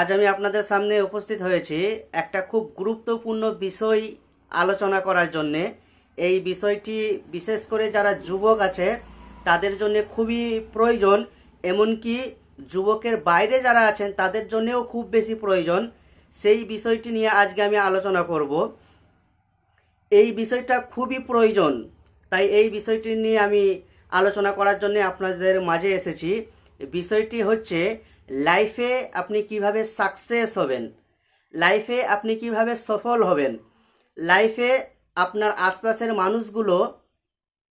আজ আমি আপনাদের সামনে উপস্থিত হয়েছি একটা খুব গুরুত্বপূর্ণ বিষয় আলোচনা করার জন্যে। এই বিষয়টি বিশেষ করে যারা যুবক আছে, তাদের জন্য খুবই প্রয়োজন, এমনকি যুবকের বাইরে যারা আছেন, তাদের জন্যেও খুব বেশি প্রয়োজন। সেই বিষয়টি নিয়ে আজকে আমি আলোচনা করব। এই বিষয়টা খুবই প্রয়োজন, তাই এই বিষয়টি নিয়ে আমি আলোচনা করার জন্য আপনাদের মাঝে এসেছি। বিষয়টি হচ্ছে, লাইফে আপনি কীভাবে সাকসেস হবেন? লাইফে আপনি কীভাবে সফল হবেন? লাইফে আপনার আশপাশের মানুষগুলো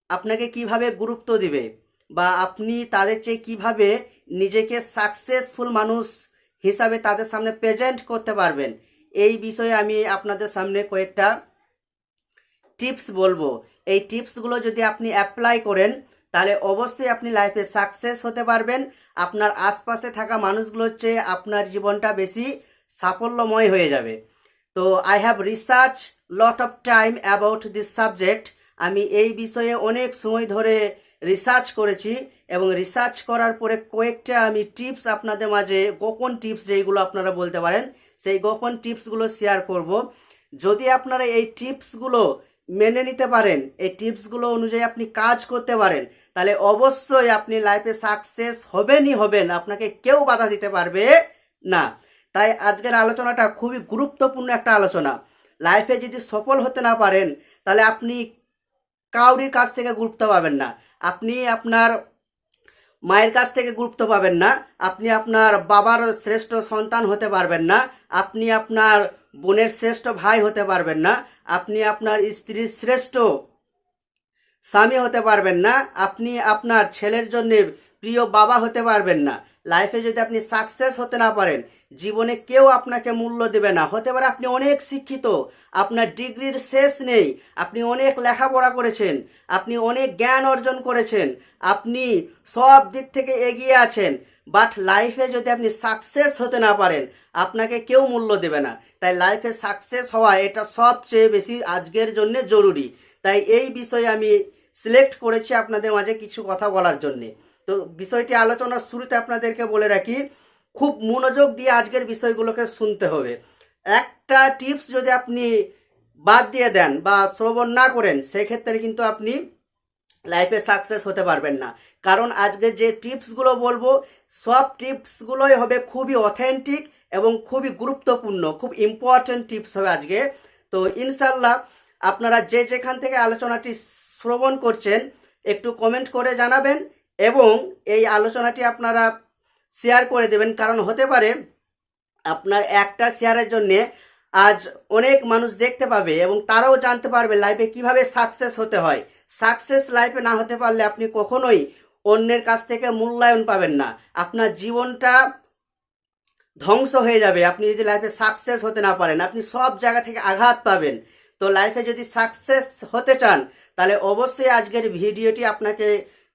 আপনাকে কীভাবে গুরুত্ব দিবে? বা আপনি তাদের চেয়ে কীভাবে নিজেকে সাকসেসফুল মানুষ হিসাবে তাদের সামনে প্রেজেন্ট করতে পারবেন? এই বিষয়ে আমি আপনাদের সামনে কয়েকটা টিপস বলব। এই টিপসগুলো যদি আপনি অ্যাপ্লাই করেন তাহলে অবশ্যই আপনি লাইফে সাকসেস হতে পারবেন। আপনার আশপাশে থাকা মানুষগুলোর চেয়ে আপনার জীবনটা বেশি সাফল্যময় হয়ে যাবে। তো I have research lot of time about this subject আমি এই বিষয়ে অনেক সময় ধরে রিসার্চ করেছি এবং রিসার্চ করার পরে কয়েকটা আমি টিপস আপনাদের মাঝে, গোপন টিপস যেইগুলো আপনারা বলতে পারেন, সেই গোপন টিপসগুলো শেয়ার করব। যদি আপনারা এই টিপসগুলো মেনে নিতে পারেন। এই টিপসগুলো অনুযায়ী আপনি কাজ করতে পারেন। তাহলে অবশ্যই আপনি লাইফে সাকসেস হবেনই হবেন। আপনাকে কেউ বাধা দিতে পারবে না। তাই আজকের আলোচনাটা খুবই গুরুত্বপূর্ণ একটা আলোচনা। লাইফে যদি সফল হতে না পারেন, তাহলে আপনি কাউরির কাছ থেকে গুরুত্ব পাবেন না। আপনি আপনার মায়ের কাছ থেকে গুরুত্ব পাবেন না, আপনি আপনার বাবার শ্রেষ্ঠ সন্তান হতে পারবেন না, আপনি আপনার বোনের শ্রেষ্ঠ ভাই হতে পারবেন না, আপনি আপনার স্ত্রীর শ্রেষ্ঠ স্বামী হতে পারবেন না, আপনি আপনার ছেলের জন্য প্রিয় বাবা হতে পারবেন না। লাইফে যদি আপনি সাকসেস হতে না পারেন, জীবনে কেউ আপনাকে মূল্য দেবে না। হতে পারে আপনি অনেক শিক্ষিত, আপনার ডিগ্রির শেষ নেই, আপনি অনেক লেখাপড়া করেছেন, আপনি অনেক জ্ঞান অর্জন করেছেন, আপনি সব দিক থেকে এগিয়ে আছেন বাট লাইফে যদি আপনি সাকসেস হতে না পারেন, আপনাকে কেউ মূল্য দেবে না। তাই লাইফে সাকসেস হওয়া এটা সবচেয়ে বেশি আজকের জন্য জরুরি। তাই এই বিষয়ে আমি সিলেক্ট করেছি আপনাদের মাঝে কিছু কথা বলার জন্যে। তো বিষয়টি আলোচনার শুরুতে আপনাদেরকে বলে রাখি, খুব মনোযোগ দিয়ে আজকের বিষয়গুলোকে শুনতে হবে। একটা টিপস যদি আপনি বাদ দিয়ে দেন বা শ্রবণ না করেন, সেক্ষেত্রে কিন্তু আপনি লাইফে সাকসেস হতে পারবেন না। কারণ আজকে যে টিপসগুলো বলব, সব টিপসগুলোই হবে খুবই অথেন্টিক এবং খুবই গুরুত্বপূর্ণ, খুব ইম্পর্টেন্ট টিপস হবে আজকে। তো ইনশাল্লাহ আপনারা যে যেখান থেকে আলোচনাটি শ্রবণ করছেন, একটু কমেন্ট করে জানাবেন এবং এই আলোচনাটি আপনারা শেয়ার করে দেবেন। কারণ হতে পারে আপনার একটা শেয়ারের জন্যে আজ অনেক মানুষ দেখতে পাবে এবং তারাও জানতে পারবে লাইফে কীভাবে সাকসেস হতে হয়। সাকসেস লাইফে না হতে পারলে আপনি কখনোই অন্যের কাছ থেকে মূল্যায়ন পাবেন না। আপনার জীবনটা ধ্বংস হয়ে যাবে। আপনি যদি লাইফে সাকসেস হতে না পারেন, আপনি সব জায়গা থেকে আঘাত পাবেন। তো লাইফে যদি সাকসেস হতে চান, তাহলে অবশ্যই আজকের ভিডিওটি আপনাকে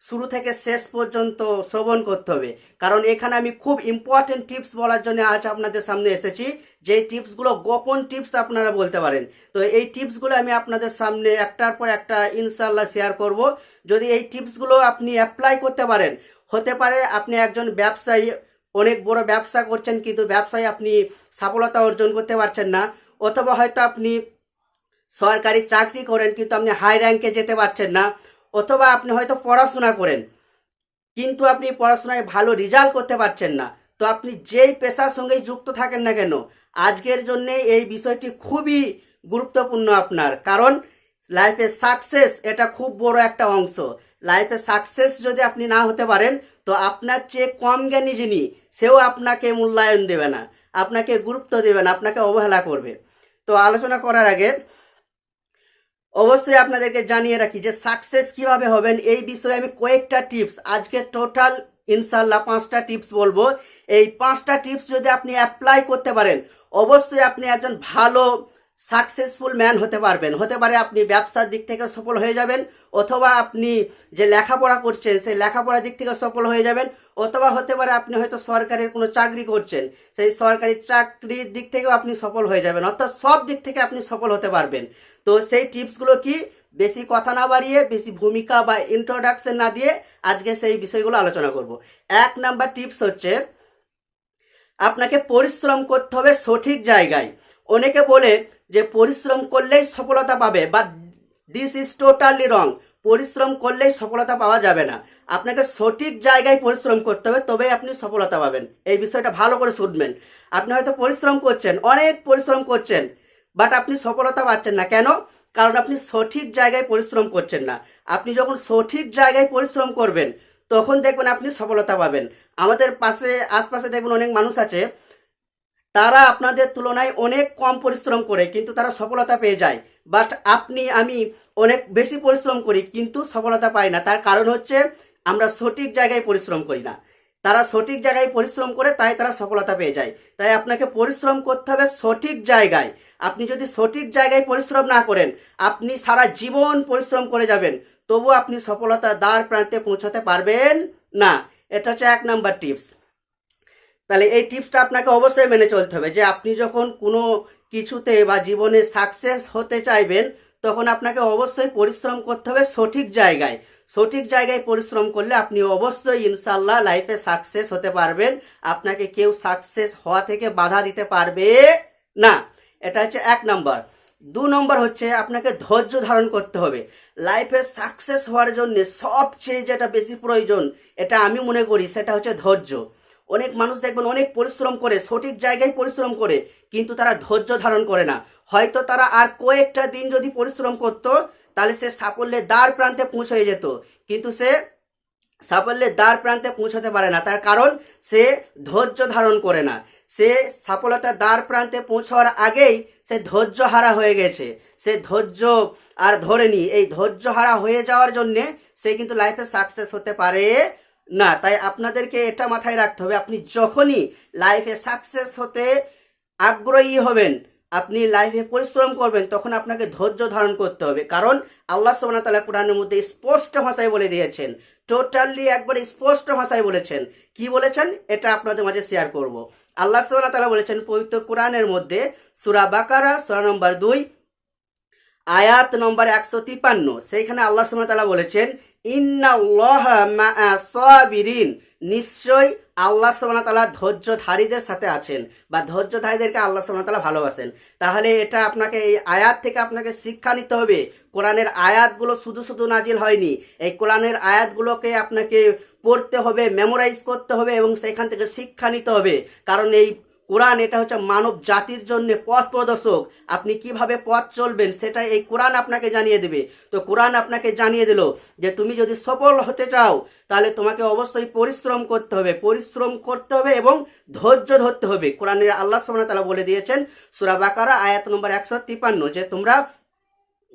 শুরু থেকে শেষ পর্যন্ত শ্রবণ করতে হবে। কারণ এখানে আমি খুব ইম্পর্টেন্ট টিপস বলার জন্য আজ আপনাদের সামনে এসেছি। যে টিপসগুলো গোপন টিপস আপনারা বলতে পারেন। তো এই টিপসগুলো আমি আপনাদের সামনে একটার পর একটা ইনশাল্লাহ শেয়ার করব। যদি এই টিপসগুলো আপনি অ্যাপ্লাই করতে পারেন, হতে পারে আপনি একজন ব্যবসায়ী, অনেক বড় ব্যবসা করছেন কিন্তু ব্যবসায় আপনি সফলতা অর্জন করতে পারছেন না, অথবা হয়তো আপনি সরকারি চাকরি করেন কিন্তু আপনি হাই র্যাঙ্কে যেতে পারছেন না অথবা আপনি হয়তো পড়াশোনা করেন, কিন্তু আপনি পড়াশোনায় ভালো রেজাল্ট করতে পারছেন না, তো আপনি যেই পেশার সঙ্গেই যুক্ত থাকেন না কেন, আজকের জন্যে এই বিষয়টি খুবই গুরুত্বপূর্ণ আপনার, কারণ লাইফে সাকসেস এটা খুব বড় একটা অংশ। লাইফে সাকসেস যদি আপনি না হতে পারেন, তো আপনার চেয়ে কম জ্ঞানী যিনি, সেও আপনাকে মূল্যায়ন দেবে না, আপনাকে গুরুত্ব দেবে না, আপনাকে অবহেলা করবে। তো আলোচনা করার আগে অবশ্যই আপনাদেরকে জানিয়ে রাখি যে সাকসেস কীভাবে হবেন, এই বিষয়ে আমি কয়েকটা টিপস আজকে টোটাল ইনশাল্লাহ পাঁচটা টিপস বলব। এই পাঁচটা টিপস যদি আপনি অ্যাপ্লাই করতে পারেন, অবশ্যই আপনি একজন ভালো সাকসেসফুল ম্যান হতে পারবেন। হতে পারে আপনি ব্যবসার দিক থেকে সফল হয়ে যাবেন, অথবা আপনি যে লেখাপড়া করছেন, সেই লেখাপড়ার দিক থেকে সফল হয়ে যাবেন, অথবা হতে পারে আপনি হয়তো সরকারের কোনো চাকরি করছেন, সেই সরকারি চাকরির দিক থেকেও আপনি সফল হয়ে যাবেন, অর্থাৎ সব দিক থেকে আপনি সফল হতে পারবেন। তো সেই টিপসগুলো কি? বেশি কথা না বাড়িয়ে, বেশি ভূমিকা বা ইন্ট্রোডাকশন না দিয়ে আজকে সেই বিষয়গুলো আলোচনা করব। এক নাম্বার টিপস হচ্ছে, আপনাকে পরিশ্রম করতে হবে সঠিক জায়গায়। অনেকে বলে যে পরিশ্রম করলেই সফলতা পাবে বা দিস ইজ টোটালি রং পরিশ্রম করলেই সফলতা পাওয়া যাবে না। আপনাকে সঠিক জায়গায় পরিশ্রম করতে হবে, তবেই আপনি সফলতা পাবেন। এই বিষয়টা ভালো করে শুনবেন। আপনি হয়তো পরিশ্রম করছেন, অনেক পরিশ্রম করছেন বাট আপনি সফলতা পাচ্ছেন না। কেন? কারণ আপনি সঠিক জায়গায় পরিশ্রম করছেন না। আপনি যখন সঠিক জায়গায় পরিশ্রম করবেন, তখন দেখবেন আপনি সফলতা পাবেন। আমাদের পাশে, আশপাশে দেখবেন অনেক মানুষ আছে তারা আপনাদের তুলনায় অনেক কম পরিশ্রম করে, কিন্তু তারা সফলতা পেয়ে যায়। বাট আপনি, আমি অনেক বেশি পরিশ্রম করি, কিন্তু সফলতা পাই না। তার কারণ হচ্ছে, আমরা সঠিক জায়গায় পরিশ্রম করি না। তারা সঠিক জায়গায় পরিশ্রম করে, তাই তারা সফলতা পেয়ে যায়। তাই আপনাকে পরিশ্রম করতে হবে সঠিক জায়গায়। আপনি যদি সঠিক জায়গায় পরিশ্রম না করেন, আপনি সারা জীবন পরিশ্রম করে যাবেন। তবু আপনি সফলতা দ্বার প্রান্তে পৌঁছাতে পারবেন না। এটা হচ্ছে এক নাম্বার টিপস। তাহলে এই টিপসটা আপনাকে অবশ্যই মেনে চলতে হবে যে আপনি যখন কোনো কিছুতে বা জীবনে সাকসেস হতে চাইবেন, তখন আপনাকে অবশ্যই পরিশ্রম করতে হবে সঠিক জায়গায়। সঠিক জায়গায় পরিশ্রম করলে আপনি অবশ্যই ইনশাল্লাহ লাইফে সাকসেস হতে পারবেন। আপনাকে কেউ সাকসেস হওয়া থেকে বাধা দিতে পারবে না। এটা হচ্ছে এক নম্বর। দু নম্বর হচ্ছে আপনাকে ধৈর্য ধারণ করতে হবে। লাইফে সাকসেস হওয়ার জন্য সবচেয়ে যেটা বেশি প্রয়োজন, এটা আমি মনে করি সেটা হচ্ছে ধৈর্য। অনেক মানুষ দেখবেন অনেক পরিশ্রম করে, সঠিক জায়গায় পরিশ্রম করে, কিন্তু তারা ধৈর্য ধারণ করে না। হয়তো তারা আর কয়েকটা দিন যদি পরিশ্রম করত, তাহলে সে সাফল্যের দ্বার প্রান্তে পৌঁছে যেত। কিন্তু সে সাফল্যের দ্বার প্রান্তে পৌঁছাতে পারে না। তার কারণ, সে ধৈর্য ধারণ করে না। সে সফলতার দ্বার প্রান্তে পৌঁছাবার আগেই সে ধৈর্য হারা হয়ে গেছে। সে ধৈর্য আর ধরেনি। এই ধৈর্য হারা হয়ে যাওয়ার জন্যে সে কিন্তু লাইফে সাকসেস হতে পারে না, তাই আপনাদেরকে এটা মাথায় রাখতে হবে, আপনি যখনই লাইফে সাকসেস হতে আগ্রহী হবেন, আপনি লাইফে পরিশ্রম করবেন, তখন আপনাকে ধৈর্য ধারণ করতে হবে। কারণ আল্লাহ সোবনা তালা কোরআনের মধ্যে স্পষ্ট ভাষায় বলে দিয়েছেন টোটালি একবার স্পষ্ট ভাষায় বলেছেন। কি বলেছেন? এটা আপনাদের মাঝে শেয়ার করব। আল্লাহ সোবনা তালা বলেছেন, পবিত্র কোরআনের মধ্যে সুরা বাকারা, সুরা নম্বর দুই আয়াত নম্বর একশো তিপান্ন। সেইখানে আল্লাহ সুমতালা বলেছেন ইন্নাবিরিন নিশ্চয়ই আল্লাহ সুমতালা ধৈর্যধারীদের সাথে আছেন বা ধৈর্যধারীদেরকে আল্লাহ সুমতালা ভালোবাসেন। তাহলে এটা আপনাকে এই আয়াত থেকে আপনাকে শিক্ষা নিতে হবে। কোরআনের আয়াতগুলো শুধু শুধু নাজিল হয়নি। এই কোরআনের আয়াতগুলোকে আপনাকে পড়তে হবে, মেমোরাইজ করতে হবে এবং সেখান থেকে শিক্ষা নিতে হবে। কারণ এই কোরআন এটা হচ্ছে মানব জাতির জন্য পথ প্রদর্শক। আপনি কীভাবে পথ চলবেন সেটা এই কোরআন আপনাকে জানিয়ে দেবে। তো কোরআন আপনাকে জানিয়ে দিল যে তুমি যদি সফল হতে চাও, তাহলে তোমাকে অবশ্যই পরিশ্রম করতে হবে। পরিশ্রম করতে হবে এবং ধৈর্য ধরতে হবে। কোরআনের আল্লাহ সামনে তালা বলে দিয়েছেন সুরাবাকারা আয়াত নম্বর একশো তিপান্ন, যে তোমরা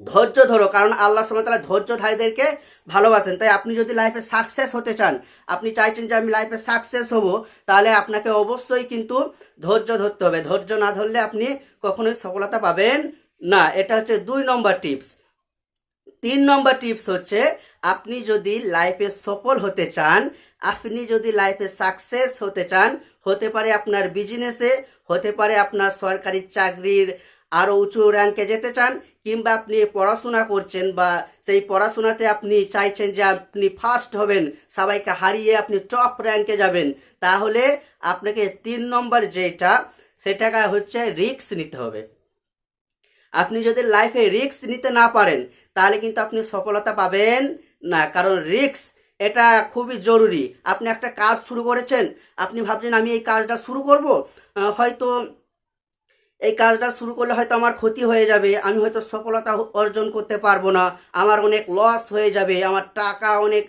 ধৈর্য ধরো, কারণ আল্লাহ সুমতালা ধৈর্যধারীদেরকে ভালোবাসেন। তাই আপনি যদি লাইফে সাকসেস হতে চান, আপনি চাইছেন যে আমি লাইফে সাকসেস হব, তাহলে আপনাকে অবশ্যই কিন্তু ধৈর্য ধরতে হবে। ধৈর্য না ধরলে আপনি কখনোই সফলতা পাবেন না। এটা হচ্ছে দুই নম্বর টিপস তিন নম্বর টিপস হচ্ছে, আপনি যদি লাইফে সফল হতে চান, আপনি যদি লাইফে সাকসেস হতে চান, হতে পারে আপনার বিজনেসে হতে পারে আপনার সরকারি চাকরির আরও উঁচু র্যাঙ্কে যেতে চান, কিংবা আপনি পড়াশোনা করছেন বা সেই পড়াশোনাতে আপনি চাইছেন যে আপনি ফার্স্ট হবেন, সবাইকে হারিয়ে আপনি টপ র্যাঙ্কে যাবেন, তাহলে আপনাকে তিন নম্বর যেটা, সেটাকে হচ্ছে রিস্ক নিতে হবে। আপনি যদি লাইফে রিস্ক নিতে না পারেন, তাহলে কিন্তু আপনি সফলতা পাবেন না, কারণ রিস্ক এটা খুবই জরুরি। আপনি একটা কাজ শুরু করেছেন, আপনি ভাবছেন আমি এই কাজটা শুরু করব হয়তো এই কাজটা শুরু করলে হয়তো আমার ক্ষতি হয়ে যাবে, আমি হয়তো সফলতা অর্জন করতে পারব না, আমার অনেক লস হয়ে যাবে, আমার টাকা অনেক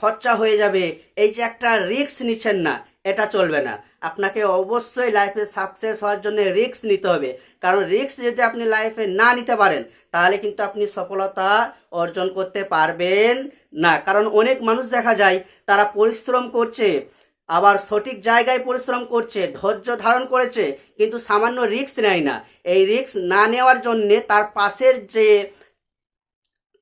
খরচা হয়ে যাবে, এই যে একটা রিস্ক নিচ্ছেন না, এটা চলবে না। আপনাকে অবশ্যই লাইফে সাকসেস হওয়ার জন্য রিস্ক নিতে হবে। কারণ রিস্ক যদি আপনি লাইফে না নিতে পারেন, তাহলে কিন্তু আপনি সফলতা অর্জন করতে পারবেন না। কারণ অনেক মানুষ দেখা যায়, তারা পরিশ্রম করছে আবার সঠিক জায়গায় পরিশ্রম করছে, ধৈর্য ধারণ করেছে, কিন্তু সামান্য রিক্স নেয় না। এই রিস্ক না নেওয়ার জন্যে তার পাশের যে,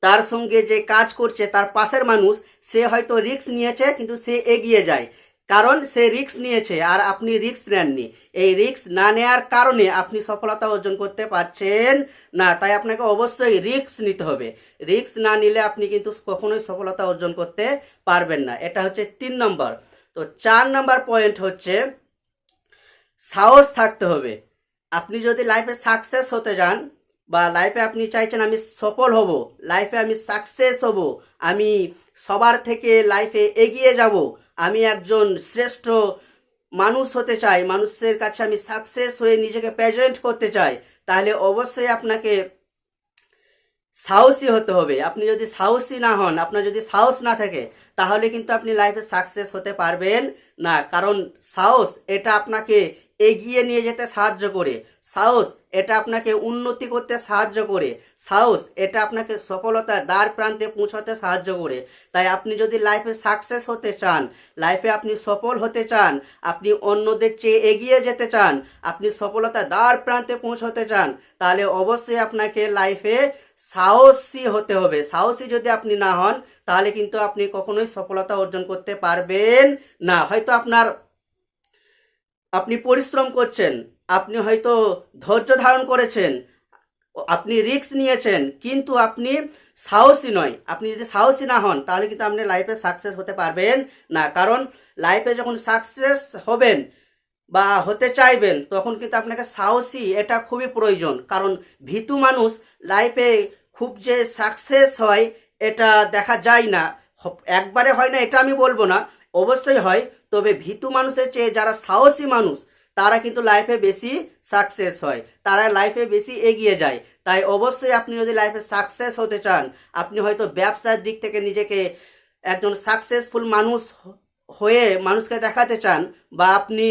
তার সঙ্গে যে কাজ করছে, তার পাশের মানুষ, সে হয়তো রিস্ক নিয়েছে, কিন্তু সে এগিয়ে যায়। কারণ সে রিস্ক নিয়েছে, আর আপনি রিস্ক নেননি। এই রিস্ক না নেওয়ার কারণে আপনি সফলতা অর্জন করতে পারছেন না, তাই আপনাকে অবশ্যই রিস্ক নিতে হবে। রিস্ক না নিলে আপনি কিন্তু কখনোই সফলতা অর্জন করতে পারবেন না। এটা হচ্ছে তিন নম্বর। তো চার নম্বর পয়েন্ট হচ্ছে, সাহস থাকতে হবে। আপনি যদি লাইফে সাকসেস হতে যান, বা লাইফে আপনি চাইছেন আমি সফল হব লাইফে আমি সাকসেস হব, আমি সবার থেকে লাইফে এগিয়ে যাব, আমি একজন শ্রেষ্ঠ মানুষ হতে চাই, মানুষের কাছে আমি সাকসেস হয়ে নিজেকে প্রেজেন্ট করতে চাই, তাহলে অবশ্যই আপনাকে সাহসী হতে হবে। আপনি যদি সাহসী না হন, আপনার যদি সাহস না থাকে, তাহলে কিন্তু আপনি লাইফে সাকসেস হতে পারবেন না। কারণ সাহস, এটা আপনাকে এগিয়ে নিয়ে যেতে সাহায্য করে। সাহস, এটা আপনাকে উন্নতি করতে সাহায্য করে। সাহস, এটা আপনাকে সফলতার দ্বার প্রান্তে পৌঁছাতে সাহায্য করে। তাই আপনি যদি লাইফে সাকসেস হতে চান, লাইফে আপনি সফল হতে চান, আপনি অন্যদের চেয়ে এগিয়ে যেতে চান, আপনি সফলতার দ্বার প্রান্তে পৌঁছতে চান, তাহলে অবশ্যই আপনাকে লাইফে সাহসী হতে হবে। সাহসী যদি আপনি না হন, তাহলে কিন্তু আপনি কখনোই সফলতা অর্জন করতে পারবেন না। হয়তো আপনার আপনি পরিশ্রম করছেন, আপনি হয়তো ধৈর্য ধারণ করেছেন, আপনি রিস্ক নিয়েছেন, কিন্তু আপনি সাহসী নয়। আপনি যদি সাহসী না হন, তাহলে কিন্তু আপনি লাইফে সাকসেস হতে পারবেন না। কারণ লাইফে যখন সাকসেস হবেন বা হতে চাইবেন, তখন কিন্তু আপনাকে সাহসী, এটা খুবই প্রয়োজন। কারণ ভীতু মানুষ লাইফে খুব যে সাকসেস হয়, এটা দেখা যায় না। একবারে হয় না, এটা আমি বলব না। অবশ্যই হয়, তবে ভীতু মানুষের চেয়ে যারা সাহসী মানুষ, তারা কিন্তু লাইফে বেশি সাকসেস হয়। তারা লাইফে বেশি এগিয়ে যায়। তাই অবশ্যই আপনি যদি লাইফে সাকসেস হতে চান, আপনি হয়তো ব্যবসার দিক থেকে নিজেকে একজন সাকসেসফুল মানুষ হয়ে মানুষকে দেখাতে চান, বা আপনি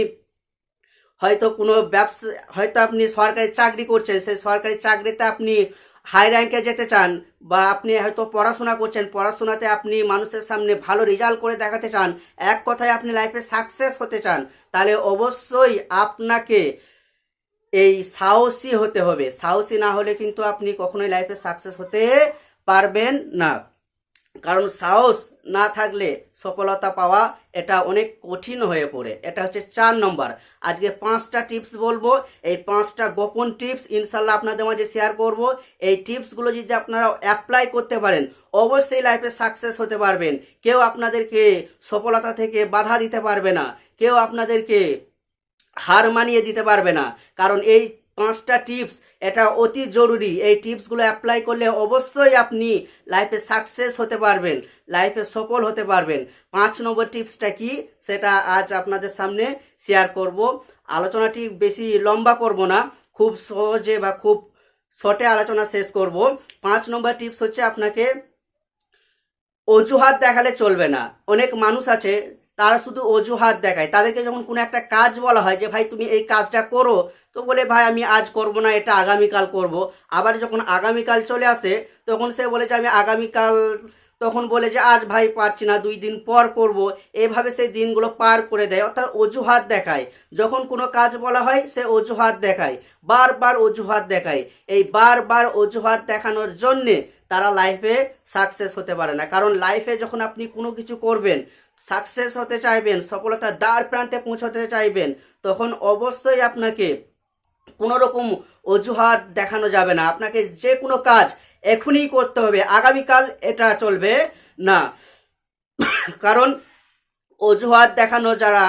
হয়তো কোনো ব্যবসা, হয়তো আপনি সরকারি চাকরি করছেন, সেই সরকারি চাকরিতে আপনি হাই র্যাঙ্কে যেতে চান বা আপনি হয়তো পড়াশোনা করছেন, পড়াশোনাতে আপনি মানুষের সামনে ভালো রেজাল্ট করে দেখাতে চান, এক কথায় আপনি লাইফে সাকসেস হতে চান, তাহলে অবশ্যই আপনাকে এই সাহসী হতে হবে। সাহসী না হলে কিন্তু আপনি কখনোই লাইফে সাকসেস হতে পারবেন না। কারণ সাহস না থাকলে সফলতা পাওয়া এটা অনেক কঠিন হয়ে পড়ে। এটা হচ্ছে চার নম্বর। আজকে পাঁচটা টিপস বলব। এই পাঁচটা গোপন টিপস ইনশাল্লাহ আপনাদের মাঝে শেয়ার করব। এই টিপসগুলো যদি আপনারা অ্যাপ্লাই করতে পারেন, অবশ্যই লাইফে সাকসেস হতে পারবেন। কেউ আপনাদেরকে সফলতা থেকে বাধা দিতে পারবে না। কেউ আপনাদেরকে হার মানিয়ে দিতে পারবে না। কারণ এই পাঁচটা টিপস এটা অতি জরুরি। এই টিপসগুলো অ্যাপ্লাই করলে অবশ্যই আপনি লাইফে সাকসেস হতে পারবেন লাইফে সফল হতে পারবেন। পাঁচ নম্বর টিপসটা কি? সেটা আজ আপনাদের সামনে শেয়ার করব। আলোচনাটি বেশি লম্বা করব না, খুব সহজে বা খুব শর্টে আলোচনা শেষ করব। পাঁচ নম্বর টিপস হচ্ছে আপনাকে অজুহাত দেখালে চলবে না। অনেক মানুষ আছে তারা শুধু অজুহাত দেখায়। তাদেরকে যখন কোনো একটা কাজ বলা হয় যে, ভাই, তুমি এই কাজটা করো, তো বলে, ভাই, আমি আজ করব না, এটা আগামীকাল করব। আবার যখন আগামীকাল চলে আসে, তখন সে বলে যে, আমি আগামীকাল, তখন বলে যে, আজ ভাই পারছি না, দুই দিন পর করব। এভাবে সেই দিনগুলো পার করে দেয়, অর্থাৎ অজুহাত দেখায়। যখন কোনো কাজ বলা হয়, সে অজুহাত দেখায়, বারবার অজুহাত দেখায়। এই বারবার অজুহাত দেখানোর জন্যে তারা লাইফে সাকসেস হতে পারে না। কারণ লাইফে যখন আপনি কোনো কিছু করবেন সাকসেস হতে চাইবেন, সফলতার দ্বার প্রান্তে পৌঁছতে চাইবেন, তখন অবশ্যই আপনাকে কোনো রকম অজুহাত দেখানো যাবে না। আপনাকে যে কোনো কাজ এখনই করতে হবে, আগামীকাল এটা চলবে না। কারণ অজুহাত দেখানো যারা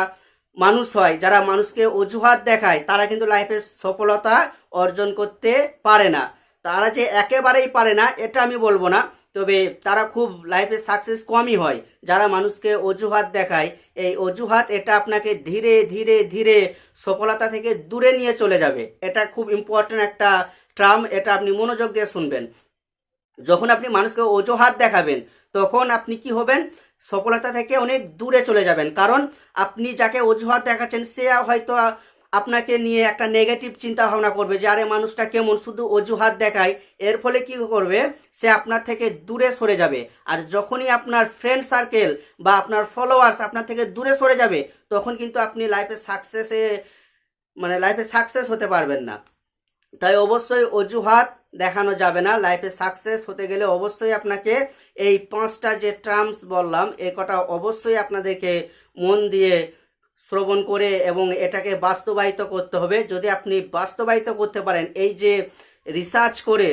মানুষ হয়, যারা মানুষকে অজুহাত দেখায়, তারা কিন্তু লাইফে সফলতা অর্জন করতে পারে না। তারা যে একেবারেই পারে না, এটা আমি বলব না। তবে তারা খুব লাইফে সাকসেস কমই হয়। যারা মানুষকে অজুহাত দেখায়, এই অজুহাত এটা আপনাকে ধীরে ধীরে ধীরে সফলতা থেকে দূরে নিয়ে চলে যাবে। এটা খুব ইম্পর্টেন্ট একটা ট্রাম এটা আপনি মনোযোগ দিয়ে শুনবেন। যখন আপনি মানুষকে অজুহাত দেখাবেন, তখন আপনি কি হবেন? সফলতা থেকে অনেক দূরে চলে যাবেন। কারণ আপনি যাকে অজুহাত দেখাচ্ছেন, সে হয়তো আপনাকে নিয়ে একটা নেগেটিভ চিন্তা ভাবনা করবে যে, আরে, মানুষটা কেমন? শুধু অজুহাত দেখায়। এর ফলে কি করবে? সে আপনার থেকে দূরে সরে যাবে। আর যখনই আপনার ফ্রেন্ড সার্কেল বা আপনার ফলোয়ার্স আপনার থেকে দূরে সরে যাবে, তখন কিন্তু আপনি লাইফে সাকসেসে মানে লাইফে সাকসেস হতে পারবেন না। তাই অবশ্যই অজুহাত দেখানো যাবে না। লাইফে সাকসেস হতে গেলে অবশ্যই আপনাকে এই পাঁচটা যে টার্মস বললাম, এ কটা অবশ্যই আপনাদেরকে মন দিয়ে শ্রবণ করে এবং এটাকে বাস্তবায়িত করতে হবে। যদি আপনি বাস্তবায়িত করতে পারেন, এই যে রিসার্চ করে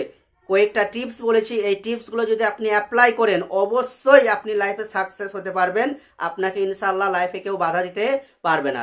কয়েকটা টিপস বলেছি, এই টিপসগুলো যদি আপনি অ্যাপ্লাই করেন, অবশ্যই আপনি লাইফে সাকসেস হতে পারবেন। আপনাকে ইনশাল্লাহ লাইফে কেউ বাধা দিতে পারবে না।